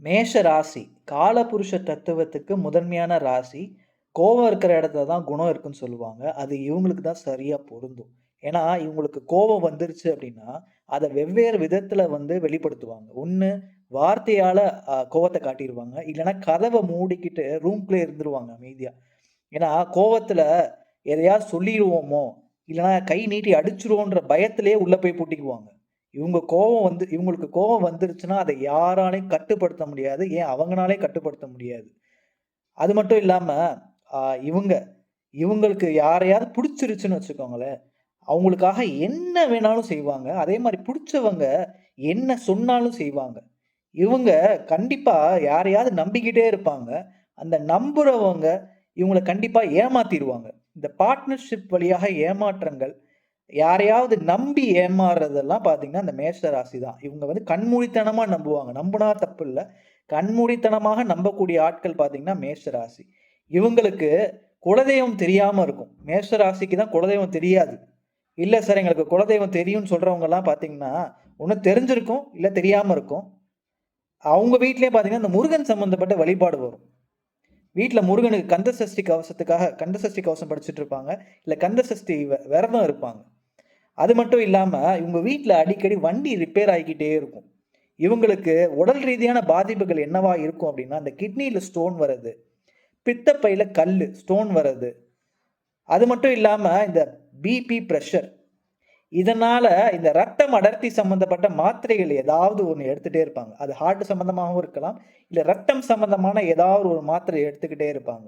மேஷ ராசி காலபுருஷ தத்துவத்துக்கு முதன்மையான ராசி கோவம் இருக்கிற இடத்துல தான் குணம் இருக்குன்னு சொல்லுவாங்க. அது இவங்களுக்கு தான் சரியா பொருந்தும். ஏன்னா இவங்களுக்கு கோபம் வந்துருச்சு அப்படின்னா அதை வெவ்வேறு விதத்துல வந்து வெளிப்படுத்துவாங்க. ஒன்று வார்த்தையால கோவத்தை காட்டிடுவாங்க இல்லைன்னா கதவை மூடிக்கிட்டு ரூம்குள்ளே இருந்துருவாங்க அமைதியா. ஏன்னா கோவத்தில் எதையாவது சொல்லிடுவோமோ இல்லைன்னா கை நீட்டி அடிச்சிருவோன்ற பயத்திலே உள்ள போய் பூட்டிக்குவாங்க. இவங்க கோவம் வந்து இவங்களுக்கு கோபம் வந்துருச்சுன்னா அதை யாராலையும் கட்டுப்படுத்த முடியாது. ஏன்? அவங்களாலே கட்டுப்படுத்த முடியாது. அது மட்டும் இல்லாமல் இவங்க இவங்களுக்கு யாரையாவது பிடிச்சிருச்சுன்னு வச்சுக்கோங்களேன். அவங்களுக்காக என்ன வேணாலும் செய்வாங்க. அதே மாதிரி பிடிச்சவங்க என்ன சொன்னாலும் செய்வாங்க. இவங்க கண்டிப்பாக யாரையாவது நம்பிக்கிட்டே இருப்பாங்க. அந்த நம்புறவங்க இவங்களை கண்டிப்பாக ஏமாத்திடுவாங்க. இந்த பார்ட்னர்ஷிப் வழியாக ஏமாற்றங்கள் யாரையாவது நம்பி ஏமாறுறதெல்லாம் பார்த்தீங்கன்னா அந்த மேஷ ராசி தான் இவங்க வந்து கண்மூடித்தனமாக நம்புவாங்க. நம்புனா தப்பு இல்லை கண்மூடித்தனமாக நம்பக்கூடிய ஆட்கள் பார்த்தீங்கன்னா மேஷ ராசி. இவங்களுக்கு குலதெய்வம் தெரியாமல் இருக்கும். மேஷ ராசிக்கு தான் குலதெய்வம் தெரியாது. இல்லை சார் எங்களுக்கு குலதெய்வம் தெரியும்னு சொல்கிறவங்கலாம் பார்த்தீங்கன்னா ஒன்று தெரிஞ்சிருக்கும் இல்லை தெரியாமல் இருக்கும். அவங்க வீட்லேயே பார்த்தீங்கன்னா இந்த முருகன் சம்மந்தப்பட்ட வழிபாடு வரும். வீட்டில் முருகனுக்கு கந்த சஷ்டி கவசத்துக்காக கந்த சஷ்டி கவசம் படிச்சுட்டு இருப்பாங்க. இல்லை கந்த சஷ்டி விரதம் இருப்பாங்க. அது மட்டும் இல்லாமல் இவங்க வீட்டில் அடிக்கடி வண்டி ரிப்பேர் ஆகிக்கிட்டே இருக்கும். இவங்களுக்கு உடல் ரீதியான பாதிப்புகள் என்னவா இருக்கும் அப்படின்னா அந்த கிட்னியில் ஸ்டோன் வர்றது பித்தப்பையில் கல் ஸ்டோன் வர்றது. அது மட்டும் இல்லாமல் இந்த பிபி ப்ரெஷர் இதனால் இந்த ரத்தம் அடர்த்தி சம்மந்தப்பட்ட மாத்திரைகள் ஏதாவது ஒன்று எடுத்துகிட்டே இருப்பாங்க. அது ஹார்ட் சம்மந்தமாகவும் இருக்கலாம் இல்லை ரத்தம் சம்மந்தமான ஏதாவது ஒரு மாத்திரை எடுத்துக்கிட்டே இருப்பாங்க.